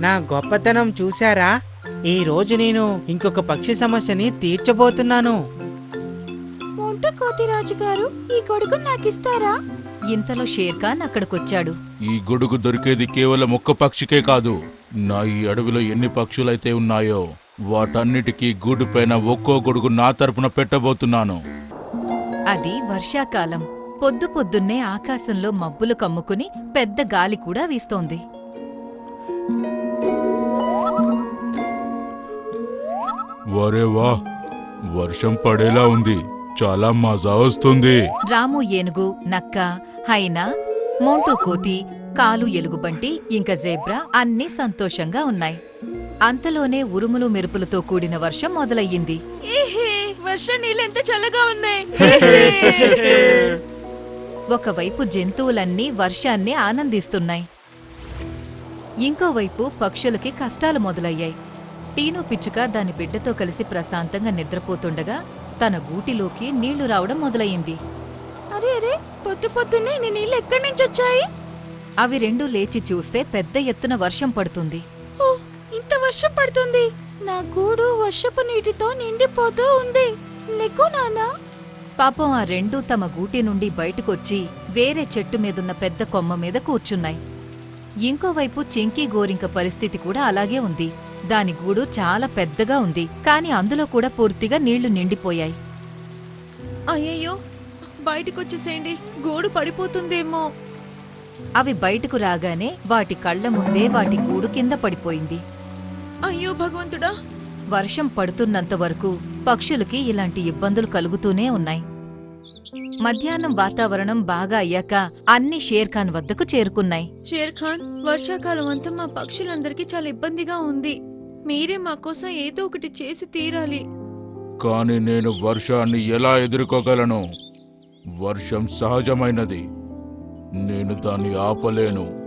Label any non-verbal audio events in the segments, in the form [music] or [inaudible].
నా గొప్పతనం చూశారా? ఈ రోజు నేను ఇంకొక పక్షి సమస్యని తీర్చబోతున్నాను. ఈ గొడుగు నాకిస్తారా? ఇంతలో షేర్ఖాన్ అక్కడికొచ్చాడు. ఈ గొడుగు దొరికేది కేవలం ఒక్క పక్షికే కాదు. నా ఈ అడవిలో ఎన్ని పక్షులైతే ఉన్నాయో వాటన్నిటికీ గూడు పైన ఒక్కో గొడుగు నా తరపున పెట్టబోతున్నాను. అది వర్షాకాలం. పొద్దు పొద్దున్నే ఆకాశంలో మబ్బులు కమ్ముకుని పెద్ద గాలి కూడా వీస్తోంది. వరే వా వర్షం పడేలా ఉంది. చాలా మజా వస్తుంది. రాము ఏనుగు నక్క హైనా మోంటూ కోతి కాలు ఎలుగుబంటి ఇంకా జేబ్రా అన్నీ సంతోషంగా ఉన్నాయి. అంతలోనే ఉరుములు మెరుపులతో కూడిన వర్షం మొదలయ్యింది. ఏహే వర్షం నీళ్ళు ఎంత చల్లగా ఉన్నాయి. [laughs] ఒకవైపు జంతువులన్నీ వర్షాన్ని ఆనందిస్తున్నాయి. ఇంకోవైపు పక్షులకి కష్టాలు మొదలయ్యాయి. టీను పిచ్చుక దాని బిడ్డతో కలిసి ప్రశాంతంగా నిద్రపోతుండగా తన గూటిలోకి నీళ్ళు రావడం మొదలయ్యింది. అరే అరే పొద్దు పొద్దున్నే నీ నీళ్ళు ఎక్కడి నుంచి వచ్చాయి? అవి రెండూ లేచి చూస్తే పెద్ద ఎత్తున వర్షం పడుతుంది. ఓ ఇంత వర్షం పడుతుంది. నా గూడు వర్షపు నీటితో నిండిపోతూ ఉంది. లెగ్గు నానా పాపం ఆ రెండూ తమ గూటి నుండి బయటకొచ్చి వేరే చెట్టు మీదున్న పెద్ద కొమ్మ మీద కూర్చున్నాయి. ఇంకోవైపు చింకీ గోరింక పరిస్థితి కూడా అలాగే ఉంది. దాని గూడు చాలా పెద్దగా ఉంది కాని అందులో కూడా పూర్తిగా నీళ్ళు నిండిపోయాయి. అయ్యయ్యో! బయటకు వచ్చేసేయండి గూడు పడిపోతుందేమో. అవి బయటకు రాగానే వాటి కళ్ళ ముందే వాటి గూడు కింద పడిపోయింది. అయ్యో భగవంతుడా! వర్షం పడుతున్నంత వరకు పక్షులకి ఇలాంటి ఇబ్బందులు కలుగుతూనే ఉన్నాయి. మధ్యాహ్నం వాతావరణం బాగా అయ్యాక అన్ని షేర్ఖాన్ వద్దకు చేరుకున్నాయి. షేర్ ఖాన్ వర్షాకాలం అంతా మా పక్షులందరికీ చాలా ఇబ్బందిగా ఉంది. మీరే మా కోసం ఏదో ఒకటి చేసి తీరాలి. కానీ నేను వర్షాన్ని ఎలా ఎదుర్కోగలను? వర్షం సహజమైనది. నేను దాన్ని ఆపలేను.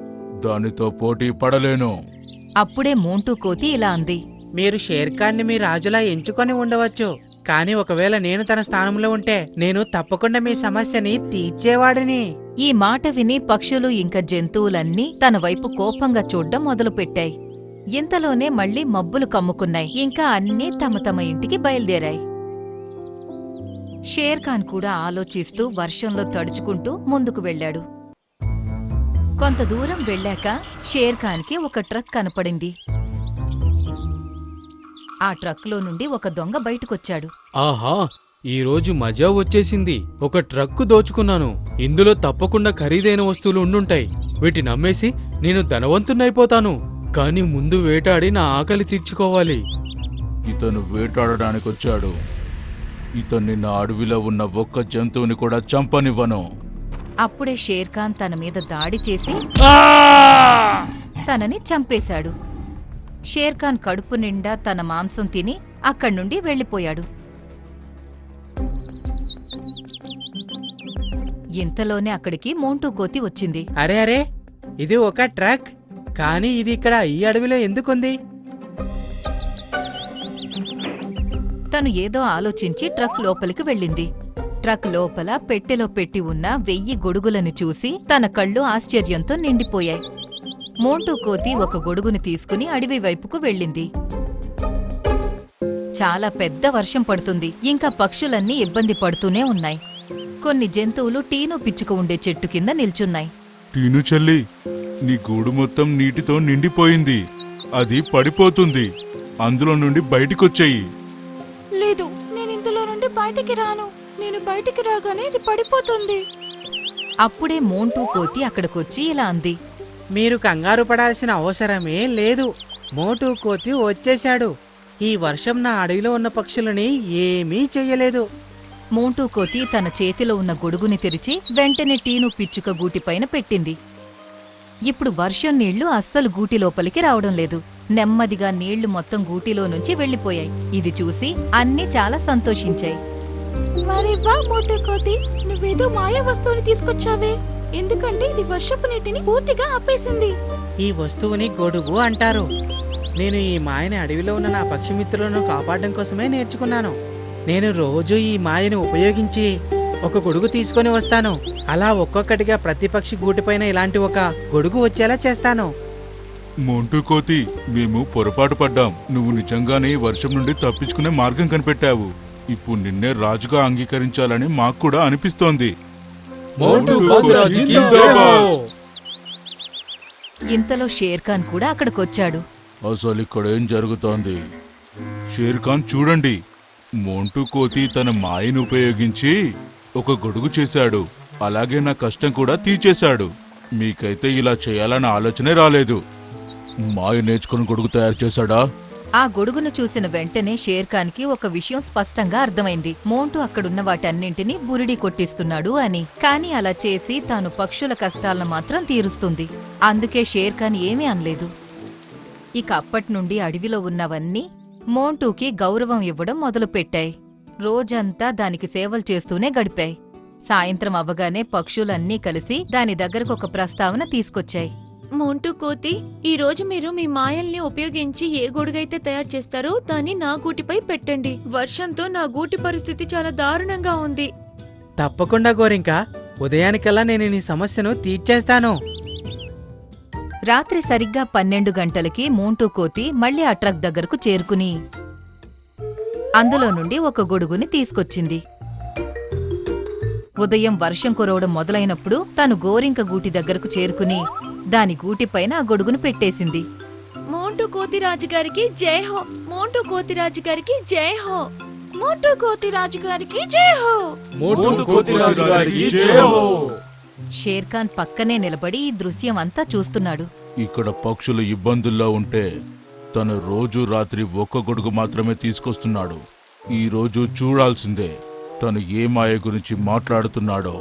దానితో పోటీ పడలేను. అప్పుడే మోంటూ కోతి ఇలా అంది. మీరు షేర్ఖాన్ని మీ రాజులా ఎంచుకొని ఉండవచ్చు. కానీ ఒకవేళ నేను తన స్థానంలో ఉంటే నేను తప్పకుండా మీ సమస్యని తీర్చేవాడిని. ఈ మాట విని పక్షులు ఇంకా జంతువులన్నీ తన వైపు కోపంగా చూడ్డం మొదలుపెట్టాయి. ఇంతలోనే మళ్ళీ మబ్బులు కమ్ముకున్నాయి. ఇంకా అన్నీ తమ తమ ఇంటికి బయలుదేరాయి. షేర్ఖాన్ కూడా ఆలోచిస్తూ వర్షంలో తడుచుకుంటూ ముందుకు వెళ్ళాడు. కొంత దూరం వెళ్ళాక షేర్ఖాన్కి ఒక ట్రక్ కనపడింది. ఆ ట్రక్లో నుండి ఒక దొంగ బయటకొచ్చాడు. ఆహా ఈ రోజు మజా వచ్చేసింది. ఒక ట్రక్కు దోచుకున్నాను. ఇందులో తప్పకుండా ఖరీదైన వస్తువులు ఉండుంటాయి. వీటిని అమ్మేసి నేను ధనవంతున్నైపోతాను కానీ ముందు వేటాడి నా ఆకలి తీర్చుకోవాలి. ఇతను వేటాడడానికి వచ్చాడు ఇతన్ని నా అడవిలో ఉన్న ఒక్క జంతువుని కూడా చంపనివ్వను. అప్పుడే షేర్ఖాన్ తన మీద దాడి చేసి తనని చంపేశాడు. షేర్ఖాన్ కడుపు నిండా తన మాంసం తిని అక్కడి నుండి వెళ్ళిపోయాడు. ఇంతలోనే అక్కడికి మోంటూ కోతి వచ్చింది. అరే అరే ఇది ఒక ట్రక్ కానీ ఇది ఇక్కడ ఈ అడవిలో ఎందుకుంది? తను ఏదో ఆలోచించి ట్రక్ లోపలికి వెళ్ళింది. ట్రక్ లోపల పెట్టెలో పెట్టి ఉన్న వెయ్యి గొడుగులను చూసి తన కళ్ళు ఆశ్చర్యంతో నిండిపోయాయి. మోంటూ కోతి ఒక గొడుగుని తీసుకుని అడవి వైపుకు వెళ్ళింది. చాలా పెద్ద వర్షం పడుతుంది. ఇంకా పక్షులన్నీ ఇబ్బంది పడుతూనే ఉన్నాయి. కొన్ని జంతువులు టీను పిచ్చుక ఉండే చెట్టు కింద నిల్చున్నాయి. టీను చెల్లి నీ గూడు మొత్తం నీటితో నిండిపోయింది. అది పడిపోతుంది. అందులో నుండి బయటికొచ్చేయి. లేదు నేను ఇందులో నుండి బయటికి రాను. నేను బయటికి రాగానే ఇది పడిపోతుంది. అప్పుడే మోంటూ కోతి అక్కడికొచ్చి ఇలా అంది. మీరు కంగారు పడాల్సిన అవసరమే లేదు. మోటు కోతి వచ్చేశాడు. ఈ వర్షం నా అడవిలో ఉన్న పక్షులని ఏమీ చెయ్యలేదు. మోంటూ కోతి తన చేతిలో ఉన్న గొడుగుని తెరిచి వెంటనే టీను పిచ్చుక గూటిపైన పెట్టింది. ఇప్పుడు వర్షం నీళ్ళు అస్సలు గూటి లోపలికి రావడం లేదు. నెమ్మదిగా నీళ్ళు మొత్తం గూటిలో నుంచి వెళ్ళిపోయాయి ఇది చూసి అన్నీ చాలా సంతోషించాయి. మరి వా మోటే కోతి నువ్వేదో మాయ వస్తువుని తీసుకొచ్చావే? ఎందుకంటే ఇది వర్షపు నీటిని పూర్తిగా ఆపేసింది. ఈ వస్తువుని గొడుగు అంటారు. నేను ఈ మాయని అడవిలో ఉన్న నా పక్షిమిత్రులను కాపాడడం కోసమే నేర్చుకున్నాను. నేను రోజు ఈ మాయని ఉపయోగించి ఒక గొడుగు తీసుకొని వస్తాను. అలా ఒక్కొక్కటిగా ప్రతి పక్షి గూటిపైన ఇలాంటి ఒక గొడుగు వచ్చేలా చేస్తాను. మోంటూ కోతి మేము పొరపాటు పడ్డాం. నువ్వు నిజంగానే వర్షం నుండి తప్పించుకునే మార్గం కనిపెట్టావు. ఇప్పుడు నిన్నే రాజుగా అంగీకరించాలని మాకు కూడా అనిపిస్తోంది. మోటు జిందాబాద్. ఇంతలో షేర్ఖాన్ కూడా అక్కడికొచ్చాడు. అసలు ఇక్కడ ఏం జరుగుతోంది? షేర్ఖాన్ చూడండి. మోంటూ కోతి తన మాయను ఉపయోగించి ఒక గొడుగు చేశాడు. అలాగే నా కష్టం కూడా తీర్చేశాడు. మీకైతే ఇలా చేయాలన్న ఆలోచనే రాలేదు. మాయ నేర్చుకుని గొడుగు తయారు చేశాడా? ఆ గొడుగును చూసిన వెంటనే షేర్ఖాన్కి ఒక విషయం స్పష్టంగా అర్థమైంది. మోంటు అక్కడున్న వాటన్నింటినీ బురిడి కొట్టిస్తున్నాడు అని. కాని అలా చేసి తాను పక్షుల కష్టాలను మాత్రం తీరుస్తుంది. అందుకే షేర్ఖాన్ ఏమీ అనలేదు. ఇక అప్పటి నుండి అడవిలో ఉన్నవన్నీ మోంటూకి గౌరవం ఇవ్వడం మొదలుపెట్టాయి. రోజంతా దానికి సేవలు చేస్తూనే గడిపాయి. సాయంత్రం అవ్వగానే పక్షులన్నీ కలిసి దాని దగ్గరకు ఒక ప్రస్తావన తీసుకొచ్చాయి. మోంటూ కోతి ఈ రోజు మీరు మీ మాయల్ని ఉపయోగించి ఏ గొడుగైతే తయారు చేస్తారో దాన్ని నా గూటిపై పెట్టండి. వర్షంతో నా గూటి పరిస్థితి చాలా దారుణంగా ఉంది. తప్పకుండా గోరింక. ఉదయానికల్లా నేను నీ సమస్యను తీర్చేస్తాను. రాత్రి సరిగ్గా పన్నెండు గంటలకి మోంటూ కోతి మళ్ళీ ఆ ట్రక్ దగ్గరకు చేరుకుని అందులో నుండి ఒక గొడుగుని తీసుకొచ్చింది. ఉదయం వర్షం కురవడం మొదలైనప్పుడు తను గోరింక గూటి దగ్గరకు చేరుకుని దాని గూటిపైన ఆ గొడుగును పెట్టేసింది. మోంటూ కోతి రాజు గారికి జై హో. మోంటూ కోతి రాజు గారికి జై హో. మోంటూ కోతి రాజు గారికి జై హో. మోటు కోతిరాజు గారికి జై హో! షేర్ఖాన్ పక్కనే నిలబడి ఈ దృశ్యం అంతా చూస్తున్నాడు. ఇక్కడ పక్షులు ఇబ్బందుల్లో ఉంటే తను రోజు రాత్రి ఒక్క గొడుగు మాత్రమే తీసుకొస్తున్నాడు. ఈ రోజు చూడాల్సిందే తను ఏ మాయ గురించి మాట్లాడుతున్నాడో.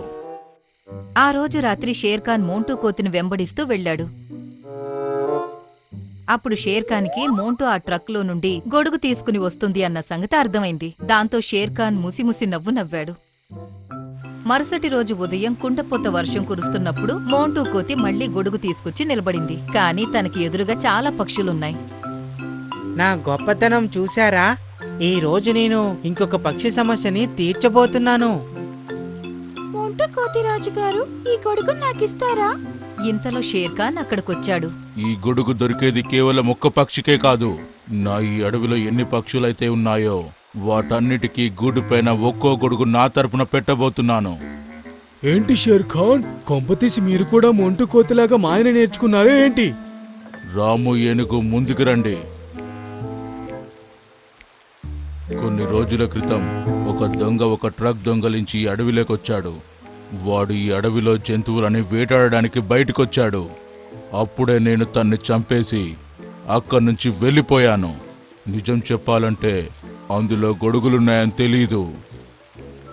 ఆ రోజు రాత్రి షేర్ఖాన్ మోంటూ కోతిని వెంబడిస్తూ వెళ్ళాడు. అప్పుడు షేర్ఖాన్కి మోంటూ ఆ ట్రక్లో నుండి గొడుగు తీసుకుని వస్తుంది అన్న సంగతి అర్థమైంది. దాంతో షేర్ఖాన్ ముసిముసి నవ్వు నవ్వాడు. మరుసటి రోజు ఉదయం కుండపోత వర్షం కురుస్తున్నప్పుడు మోంటూ కోతి మళ్ళీ గొడుగు తీసుకొచ్చి నిలబడింది. కానీ తనకి ఎదురుగా చాలా పక్షులున్నాయి. నా గొప్పతనం చూశారా? ఈ రోజు నేను ఇంకొక పక్షి సమస్యని తీర్చబోతున్నాను. మోంటూ కోతి రాజు గారు ఈ గొడుగు నాకిస్తారా? ఇంతలో షేర్ఖాన్ అక్కడికొచ్చాడు. ఈ గొడుగు దొరికేది కేవలం ఒక్క పక్షికే కాదు. నా ఈ అడవిలో ఎన్ని పక్షులైతే ఉన్నాయో వాటన్నిటికీ గూడు పైన ఒక్కో గొడుగు నా తరపున పెట్టబోతున్నాను. ఏంటి షేర్ ఖాన్ కొంపతీసి మీరు కూడా మొంటు కోతిలాగా మాయన నేర్చుకున్నారా ఏంటి? రాము ఏనుగు ముందుకు రండి. కొన్ని రోజుల క్రితం ఒక దొంగ ఒక ట్రక్ దొంగలించి ఈ అడవిలోకొచ్చాడు. వాడు ఈ అడవిలో జంతువులని వేటాడడానికి బయటకొచ్చాడు. అప్పుడే నేను తన్ని చంపేసి అక్కడి నుంచి వెళ్ళిపోయాను. నిజం చెప్పాలంటే అందులో గొడుగులున్నాయని తెలీదు.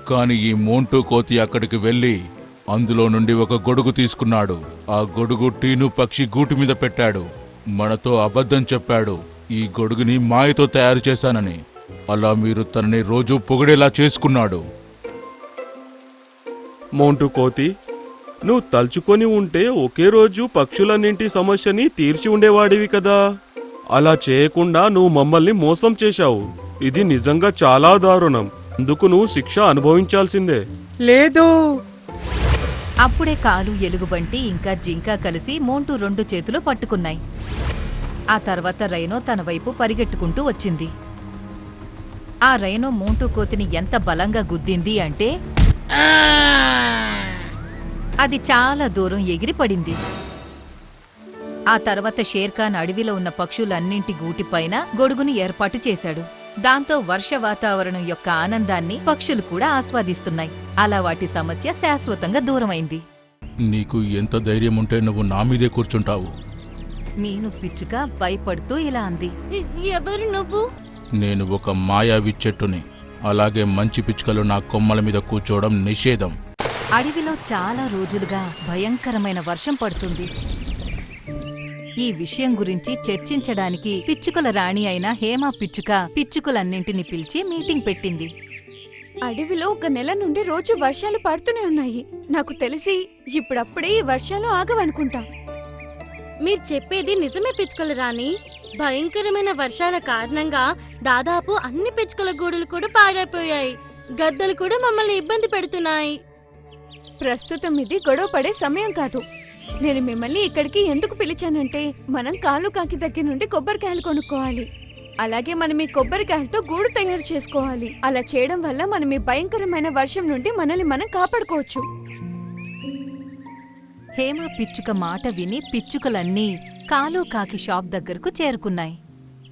కానీ ఈ మోంటూ కోతి అక్కడికి వెళ్ళి అందులో నుండి ఒక గొడుగు తీసుకున్నాడు. ఆ గొడుగు టీను పక్షి గూటి మీద పెట్టాడు. మనతో అబద్ధం చెప్పాడు. ఈ గొడుగుని మాయతో తయారు చేశానని. అలా మీరు తనని రోజు పొగిడేలా చేసుకున్నాడు. మోంటు కోతి నువ్వు తలుచుకొని ఉంటే ఒకే రోజు పక్షులన్నింటి సమస్యని తీర్చి ఉండేవాడివి కదా. అలా చేయకుండా నువ్వు మమ్మల్ని మోసం చేశావు. ఇది నిజంగా చాలా దారుణం. అందుకు నువ్వు శిక్ష అనుభవించాల్సిందే. లేదు. అప్పుడే కాలు ఎలుగుబంటి ఇంకా జింక కలిసి మోంటూ రెండు చేతులు పట్టుకున్నాయి. ఆ తర్వాత రైనో తన వైపు పరిగెట్టుకుంటూ వచ్చింది. ఆ రైనో మోంటూ కోతిని ఎంత బలంగా గుద్దింది అంటే అది చాలా దూరం ఎగిరి పడింది ఆ తర్వాత షేర్ఖాన్ అడవిలో ఉన్న పక్షులన్నింటి గూటిపైన గొడుగుని ఏర్పాటు చేశాడు. దాంతో వర్ష వాతావరణం యొక్క ఆనందాన్ని పక్షులు కూడా ఆస్వాదిస్తున్నాయి. అలా వాటి సమస్య శాశ్వతంగా దూరమైంది. నీకు ఎంత ధైర్యం ఉంటే నువ్వు నా మీదే కూర్చుంటావు. మీను పిచ్చుక భయపడుతూ ఇలా అంది. ఎవరు నువ్వు? నేను ఒక మాయావి చెట్టుని. అలాగే మంచి పిచ్చుకలు నా కొమ్మల మీద కూర్చోవడం నిషేధం. అడవిలో చాలా రోజులుగా భయంకరమైన వర్షం పడుతుంది. ఈ విషయం గురించి చర్చించడానికి పిచ్చుకల రాణి అయిన హేమా పిచ్చుక పిచ్చుకలన్నింటిని పిలిచి మీటింగ్ పెట్టింది. అడవిలో ఒక నెల నుండి రోజు వర్షాలు పడుతూనే ఉన్నాయి. నాకు తెలిసి ఇప్పుడప్పుడే ఈ వర్షాలు ఆగవనుకుంటా. మీరు చెప్పేది నిజమే పిచ్చుకల రాణి. భయంకరమైన వర్షాల కారణంగా దాదాపు అన్ని పిచ్చుకల గూడులు కూడా పాడైపోయాయి. గద్దలు కూడా మమ్మల్ని ఇబ్బంది పెడుతున్నాయి. ప్రస్తుతం ఇది గొడవ పడే సమయం కాదు. నేను మిమ్మల్ని ఇక్కడికి ఎందుకు పిలిచానంటే మనం కాలు కాకి దగ్గర నుండి కొబ్బరికాయలు కొనుక్కోవాలి. అలాగే మనం ఈ కొబ్బరికాయలతో గూడు తయారు చేసుకోవాలి. అలా చేయడం వల్ల మనం ఈ భయంకరమైన వర్షం నుండి మనల్ని మనం కాపాడుకోవచ్చు. హేమ పిచ్చుక మాట విని పిచ్చుకలన్నీ కాలు కాకి షాప్ దగ్గరకు చేరుకున్నాయి.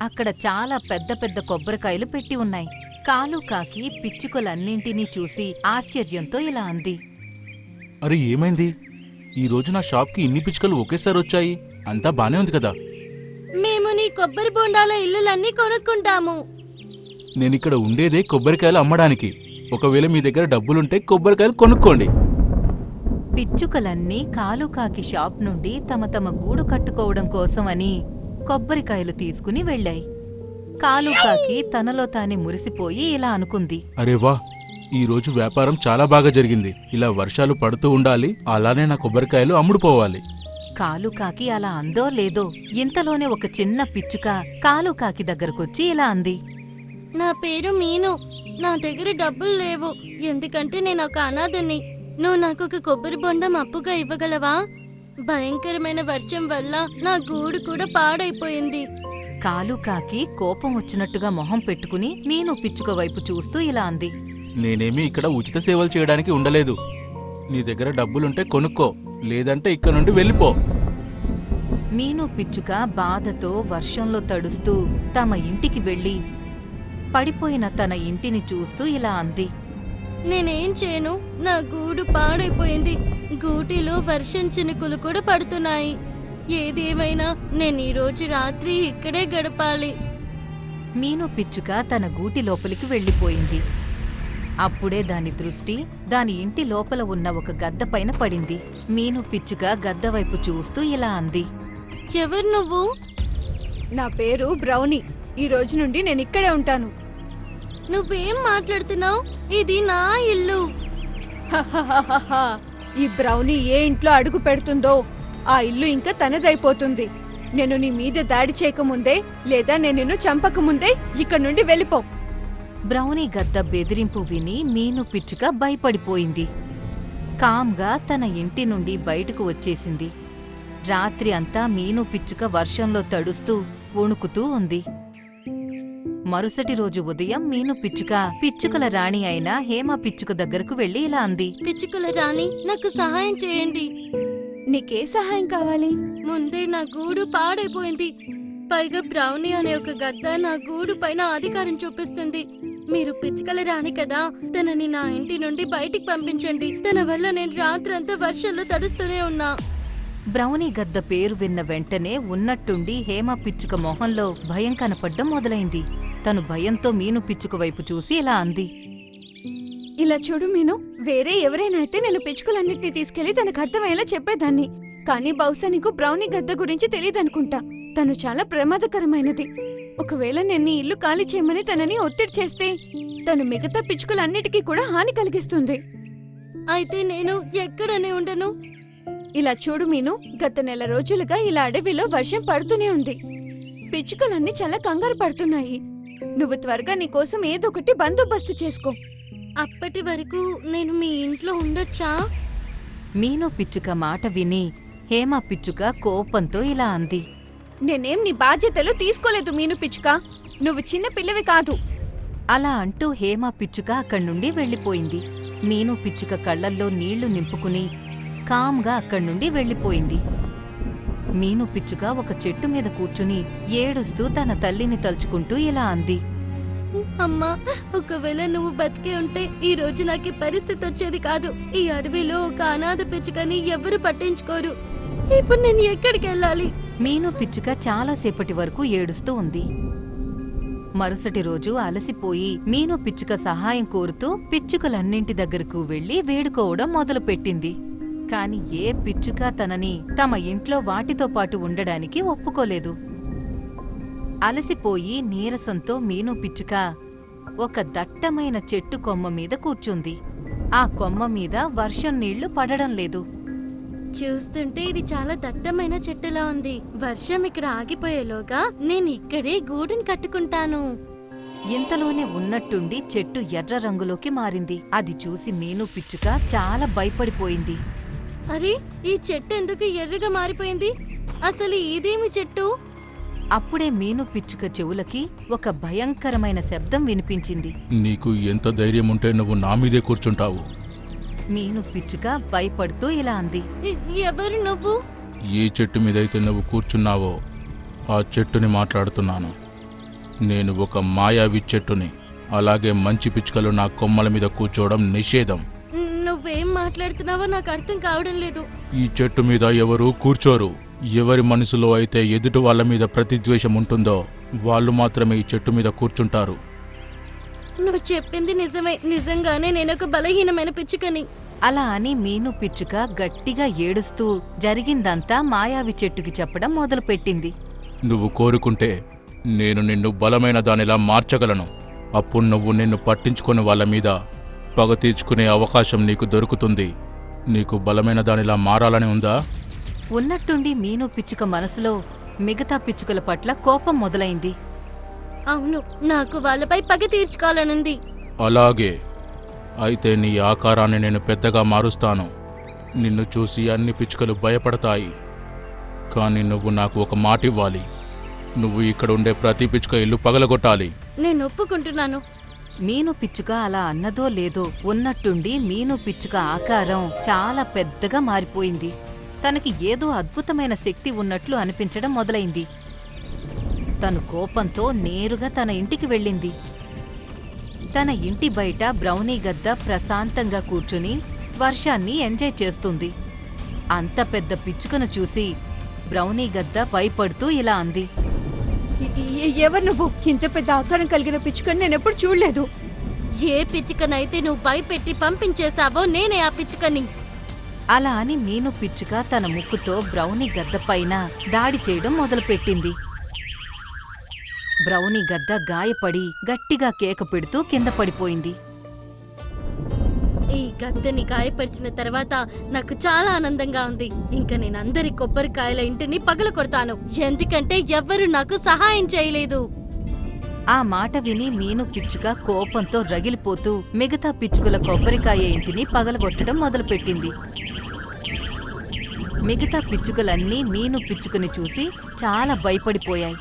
అక్కడ చాలా పెద్ద పెద్ద కొబ్బరికాయలు పెట్టి ఉన్నాయి. కాలు కాకి పిచ్చుకలన్నింటినీ చూసి ఆశ్చర్యంతో ఇలా అంది. అరే ఏమైంది? ఈ రోజు నా షాప్కి ఇన్ని పిచ్చుకలు ఒకేసారి వచ్చాయి. అంతా బానే ఉంది కదా? మేము నీ కొబ్బరి బొండాల ఇల్లులన్నీ కొనుక్కుంటాము. నేనిక్కడ ఉండేదే కొబ్బరికాయలు అమ్మడానికి. ఒకవేళ మీ దగ్గర డబ్బులుంటే కొబ్బరికాయలు కొనుక్కోండి. పిచ్చుకలన్నీ కాలుకాకి షాప్ నుండి తమ తమ గూడు కట్టుకోవడం కోసమని కొబ్బరికాయలు తీసుకుని వెళ్ళాయి. కాలుకాకి తనలో తానే మురిసిపోయి ఇలా అనుకుంది. అరే వా ఈ రోజు వ్యాపారం చాలా బాగా జరిగింది. ఇలా వర్షాలు పడుతూ ఉండాలి అలానే నా కొబ్బరికాయలు అమ్ముడుపోవాలి. కాలుకాకి అలా అందో లేదో ఇంతలోనే ఒక చిన్న పిచ్చుక కాలుకాకి దగ్గరకొచ్చి ఇలా అంది. నా పేరు మీను. నా దగ్గర డబ్బులు లేవు. ఎందుకంటే నేను ఒక అనాథని. నువ్వు నాకు ఒక కొబ్బరి బొండం అప్పుగా ఇవ్వగలవా? భయంకరమైన వర్షం వల్ల నా గూడు కూడా పాడైపోయింది. కాలుకాకి కోపం వచ్చినట్టుగా మొహం పెట్టుకుని మీను పిచ్చుక వైపు చూస్తూ ఇలా అంది. నేనేమీ ఇక్కడ ఉచిత సేవలు చేయడానికి ఉండలేదు. నీ దగ్గర డబ్బులుంటే కొనుక్కో లేదంటే ఇక్కడ నుండి వెళ్ళిపో. మీను పిచ్చుక బాధతో వర్షంలో తడుస్తూ తమ ఇంటికి వెళ్ళి పడిపోయిన తన ఇంటిని చూస్తూ ఇలా అంది. నేనేం చేయను? నా గూడు పాడైపోయింది. గూటిలో వర్షం చినుకులు కూడా పడుతున్నాయి. ఏదేమైనా నేను ఈ రోజు రాత్రి ఇక్కడే గడపాలి. మీను పిచ్చుక తన గూటి లోపలికి వెళ్ళిపోయింది. అప్పుడే దాని దృష్టి దాని ఇంటి లోపల ఉన్న ఒక గద్ద పైన పడింది. మీను పిచ్చుక గద్ద వైపు చూస్తూ ఇలా అంది. ఎవరు నువ్వు? నా పేరు బ్రౌనీ. ఈ రోజు నుండి నేను ఇక్కడే ఉంటాను. నువ్వేం మాట్లాడుతున్నావు? ఇది నా ఇల్లు. ఈ బ్రౌనీ ఏ ఇంట్లో అడుగు పెడుతుందో ఆ ఇల్లు ఇంకా తనదైపోతుంది. నేను నీ మీద దాడి చేయకముందే లేదా నేను నిన్ను చంపకముందే ఇక్కడ నుండి వెళ్ళిపో. బ్రౌనీ గద్ద బెదిరింపు విని మీను పిచ్చుక భయపడిపోయింది. కామ్గా తన ఇంటి నుండి బయటకు వచ్చేసింది. రాత్రి అంతా మీను పిచ్చుక వర్షంలో తడుస్తూ వణుకుతూ ఉంది. మరుసటి రోజు ఉదయం మీను పిచ్చుక పిచ్చుకల రాణి అయిన హేమ పిచ్చుక దగ్గరకు వెళ్ళి ఇలా అంది. పిచ్చుకల రాణి నాకు సహాయం చేయండి. నీకే సహాయం కావాలి. ముందే నా గూడు పాడైపోయింది. పైగా బ్రౌనీ అనే ఒక గద్ద నా గూడు పైన అధికారం చూపిస్తుంది. మీరు పిచ్చుకల రాణి కదా తనని నా ఇంటి నుండి బయటికి పంపించండి. తన వల్ల నేను రాత్రంతా వర్షంలో తడుస్తూనే ఉన్నా. బ్రౌనీ గద్ద పేరు విన్న వెంటనే ఉన్నట్టుండి హేమ పిచ్చుక మొహంలో భయం కనపడ్డం మొదలైంది. తను భయంతో మీను పిచ్చుక వైపు చూసి ఇలా అంది. ఇలా చూడు మీను వేరే ఎవరైనా అయితే నేను పిచ్చుకలన్నిటిని తీసుకెళ్ళి తనకు అర్థమయ్యేలా చెప్పేదాన్ని. కానీ బహుశా నీకు బ్రౌనీ గద్ద గురించి తెలియదనుకుంటా తను చాలా ప్రమాదకరమైనది. ఒకవేళ నేను ఇల్లు ఖాళీ చేయమని తనని ఒత్తిడి చేస్తే తను మిగతా పిచ్చుకలన్నిటికీ కూడా హాని కలిగిస్తుంది. అయితే నేను ఎక్కడనే ఉండను? ఇలా చూడు మీను గత నెల రోజులుగా ఇలా అడవిలో వర్షం పడుతూనే ఉంది. పిచ్చుకలన్నీ చాలా కంగారు పడుతున్నాయి. నువ్వు త్వరగా నీకోసం ఏదో ఒకటి బందోబస్తు చేసుకో. అప్పటి వరకు నేను మీ ఇంట్లో ఉండొచ్చా? మీను పిచ్చుక మాట విని హేమ పిచ్చుక కోపంతో ఇలా అంది. నేనేం నీ బాధ్యతలు తీసుకోలేదు మీను పిచ్చుక. నువ్వు చిన్న పిల్లవి కాదు. అలా అంటూ హేమ పిచ్చుక అక్కడి నుండి వెళ్ళిపోయింది. మీను పిచ్చుక కళ్ళల్లో నీళ్ళు నింపుకుని కామ్గా అక్కడి నుండి వెళ్ళిపోయింది. మీను పిచ్చుక ఒక చెట్టు మీద కూర్చుని ఏడుస్తూ తన తల్లిని తలుచుకుంటూ ఇలా అంది. అమ్మా ఒకవేళ నువ్వు బతికే ఉంటే ఈ రోజు నాకు పరిస్థితి వచ్చేది కాదు. ఈ అడవిలో ఒక అనాథ పిచ్చుకని ఎవరు పట్టించుకోరు. ఇప్పుడు నేను ఎక్కడికి వెళ్ళాలి? మీను పిచ్చుక చాలాసేపటి వరకు ఏడుస్తూ ఉంది. మరుసటి రోజు అలసిపోయి మీను పిచ్చుక సహాయం కోరుతూ పిచ్చుకలన్నింటి దగ్గరకు వెళ్ళి వేడుకోవడం మొదలుపెట్టింది. కాని ఏ పిచ్చుక తనని తమ ఇంట్లో వాటితో పాటు ఉండడానికి ఒప్పుకోలేదు. అలసిపోయి నీరసంతో మీను పిచ్చుక ఒక దట్టమైన చెట్టు కొమ్మ మీద కూర్చుంది. ఆ కొమ్మ మీద వర్షం నీళ్ళు పడడం లేదు. చూస్తుంటే ఇది చాలా దట్టమైన చెట్టులా ఉంది. వర్షం ఇక్కడ ఆగిపోయేలోగా నేను ఇక్కడే గూడుని కట్టుకుంటాను. ఇంతలోనే ఉన్నట్టుండి చెట్టు ఎర్ర రంగులోకి మారింది. అది చూసి మీను పిచ్చుక చాలా భయపడిపోయింది. అరే ఈ చెట్టు ఎందుకు ఎర్రగా మారిపోయింది? అసలు ఇదేమి చెట్టు? అప్పుడే మీను పిచ్చుక చెవులకి ఒక భయంకరమైన శబ్దం వినిపించింది. నీకు ఎంత ధైర్యం ఉంటే నువ్వు నా మీదే కూర్చుంటావు. మీను పిచ్చుక భయపడుతూ ఇలా అంది. ఎవరు నువ్వు? ఏ చెట్టు మీదైతే నువ్వు కూర్చున్నావో ఆ చెట్టుని మాట్లాడుతున్నాను. నేను ఒక మాయావి చెట్టుని అలాగే మంచి పిచ్చుకలు నా కొమ్మల మీద కూర్చోవడం నిషేధం. నువ్వేం మాట్లాడుతున్నావో నాకు అర్థం కావడం లేదు. ఈ చెట్టు మీద ఎవరు కూర్చోరు. ఎవరి మనసులో అయితే ఎదుటి వాళ్ళ మీద ప్రతిద్వేషం ఉంటుందో వాళ్ళు మాత్రమే ఈ చెట్టు మీద కూర్చుంటారు. నువ్వు చెప్పింది నిజమే. నిజంగానే నేను ఒక బలహీనమైన పిచ్చుకని. అలా అని మీను పిచ్చుక గట్టిగా ఏడుస్తూ జరిగిందంతా మాయావి చెట్టుకి చెప్పడం మొదలుపెట్టింది. నువ్వు కోరుకుంటే నేను నిన్ను బలమైన దానిలా మార్చగలను. అప్పుడు నువ్వు నిన్ను పట్టించుకుని వాళ్ళ మీద పగ తీర్చుకునే అవకాశం నీకు దొరుకుతుంది. నీకు బలమైన దానిలా మారాలని ఉందా? ఉన్నట్టుండి మీను పిచ్చుక మనసులో మిగతా పిచ్చుకల పట్ల కోపం మొదలైంది. అవును నాకు వాళ్ళపై పగ తీర్చుకోవాలనుంది. అలాగే. అయితే నీ ఆకారాన్ని నేను పెద్దగా మారుస్తాను. నిన్ను చూసి అన్ని పిచ్చుకలు భయపడతాయి. కానీ నువ్వు నాకు ఒక మాట ఇవ్వాలి నువ్వు ఇక్కడ ఉండే ప్రతి పిచ్చుక ఇల్లు పగలగొట్టాలి. నేను ఒప్పుకుంటున్నాను. మీను పిచ్చుక అలా అన్నదో లేదో ఉన్నట్టుండి మీను పిచ్చుక ఆకారం చాలా పెద్దగా మారిపోయింది. తనకి ఏదో అద్భుతమైన శక్తి ఉన్నట్లు అనిపించడం మొదలైంది. తను కోపంతో నేరుగా తన ఇంటికి వెళ్ళింది. తన ఇంటి బయట బ్రౌనీ గద్ద ప్రశాంతంగా కూర్చుని వర్షాన్ని ఎంజాయ్ చేస్తుంది. అంత పెద్ద పిచ్చుకను చూసి బ్రౌనీ గద్ద భయపడుతూ ఇలా అంది. ఎవరు నువ్వు? ఇంత పెద్ద ఆకారం కలిగిన పిచ్చుకని నేను ఎప్పుడు చూడలేదు. ఏ పిచ్చుకనైతే నువ్వు భయపెట్టి పంపించేశావో నేనే ఆ పిచ్చుకని. అలా అని మీను పిచ్చుక తన ముక్కుతో బ్రౌనీ గద్ద పైన దాడి చేయడం మొదలుపెట్టింది. బ్రౌనీ గద్ద గాయపడి గట్టిగా కేక పెడుతూ కింద పడిపోయింది. ఈ గద్దెని గాయపరిచిన తర్వాత నాకు చాలా ఆనందంగా ఉంది. ఇంకా నేను అందరి కొబ్బరికాయల ఇంటిని పగల కొడతాను ఎందుకంటే ఎవ్వరు నాకు సహాయం చేయలేదు. ఆ మాట విని మీను పిచ్చుక కోపంతో రగిలిపోతూ మిగతా పిచ్చుకల కొబ్బరికాయ ఇంటిని పగలగొట్టడం మొదలుపెట్టింది. మిగతా పిచ్చుకలన్నీ మీను పిచ్చుకని చూసి చాలా భయపడిపోయాయి.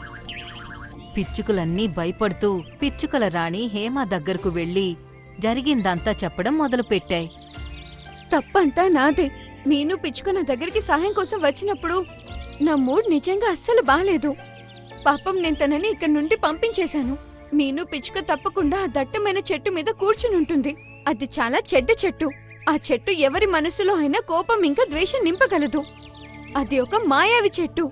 పిచ్చుకలన్నీ భయపడుతూ పిచ్చుకల రాణి హేమ దగ్గరకు వెళ్ళి జరిగిందంతా చెప్పడం మొదలుపెట్టాయి. తప్పంతా నాదే. నేను పిచ్చుక నా దగ్గరికి సహాయం కోసం వచ్చినప్పుడు నా మూడ్ నిజంగా అస్సలు బాలేదు. పాపం నేను తనని ఇక్కడి నుండి పంపించేశాను. మీను పిచ్చుక తప్పకుండా ఆ దట్టమైన చెట్టు మీద కూర్చుని ఉంటుంది. అది చాలా చెడ్డ చెట్టు. ఆ చెట్టు ఎవరి మనసులో అయినా కోపం ఇంకా ద్వేషం నింపగలదు. అది ఒక మాయావి చెట్టు.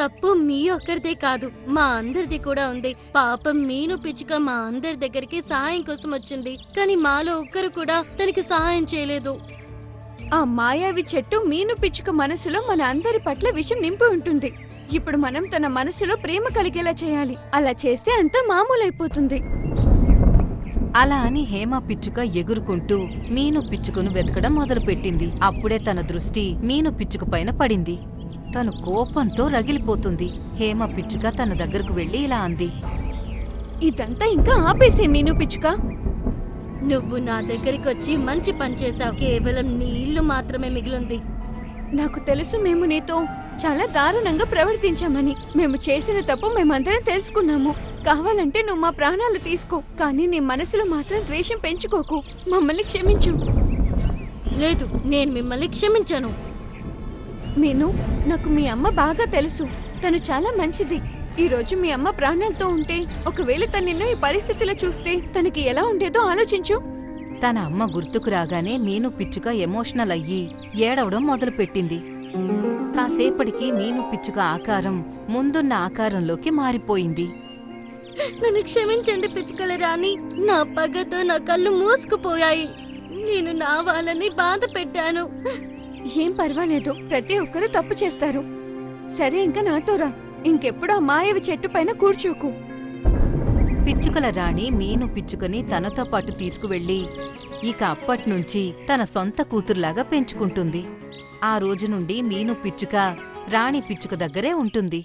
తప్పు మీ ఒక్కరిదే కాదు మా అందరిది కూడా ఉంది. పాపం మీను పిచ్చుక మా అందరి దగ్గరికి సహాయం కోసం వచ్చింది. కానీ మాలో ఒక్కరు కూడా తనకి సహాయం చేయలేదు. ఆ మాయావి చెట్టు మీను పిచ్చుక మనసులో మన అందరి పట్ల విషం నింపి ఉంటుంది. ఇప్పుడు మనం తన మనసులో ప్రేమ కలిగేలా చేయాలి. అలా చేస్తే అంతా మామూలైపోతుంది. అలా అని హేమ పిచ్చుక ఎగురుకుంటూ మీను పిచ్చుకను వెతకడం మొదలుపెట్టింది. అప్పుడే తన దృష్టి మీను పిచ్చుక పైన పడింది. తను కోపంతో రగిలిపోతుంది. హేమ పిచ్చుక తన దగ్గరకు వెళ్ళి ఇలా అంది. ఇదంతా ఇంకా ఆపేసే మీను పిచ్చుక. నువ్వు నా దగ్గరికి వచ్చి మంచి పని చేశావు. కేవలం నీ ఇల్లు మాత్రమే మిగిలింది. నాకు తెలుసు మేము నీతో చాలా దారుణంగా ప్రవర్తించామని. మేము చేసిన తప్పు మేమందరం తెలుసుకున్నాము. కావాలంటే నువ్వు మా ప్రాణాలు తీసుకో. కానీ నీ మనసులో మాత్రం ద్వేషం పెంచుకోకు. మమ్మల్ని క్షమించు. లేదు నేను మిమ్మల్ని క్షమించాను. మీను నాకు మీ అమ్మ బాగా తెలుసు. తను చాలా మంచిది. ఈ రోజు మీ అమ్మ ప్రాణాలతో ఉంటే ఒకవేళ తను నిన్ను ఈ పరిస్థితిలో చూస్తే తనకి ఎలా ఉండేదో ఆలోచించు. తన అమ్మ గుర్తుకు రాగానే మీను పిచ్చుక ఎమోషనల్ అయ్యి ఏడవడం మొదలుపెట్టింది. కాసేపటికి మీను పిచ్చుక ఆకారం ముందున్న ఆకారంలోకి మారిపోయింది. నన్ను క్షమించండి పిచ్చుకల రాణి. నా పగతో నా కళ్ళు మూసుకుపోయాయి. నేను నా వాళ్ళని బాధ పెట్టాను. ఏం పర్వాలేదు ప్రతి ఒక్కరూ తప్పు చేస్తారు. సరే ఇంకా నాతో రా. ఇంకెప్పుడు ఆ మాయవి చెట్టు పైన కూర్చోకు. పిచ్చుకల రాణి మీను పిచ్చుకని తనతో పాటు తీసుకువెళ్ళి ఇక అప్పట్నుంచి తన సొంత కూతురులాగా పెంచుకుంటుంది. ఆ రోజు నుండి మీను పిచ్చుక రాణి పిచ్చుక దగ్గరే ఉంటుంది.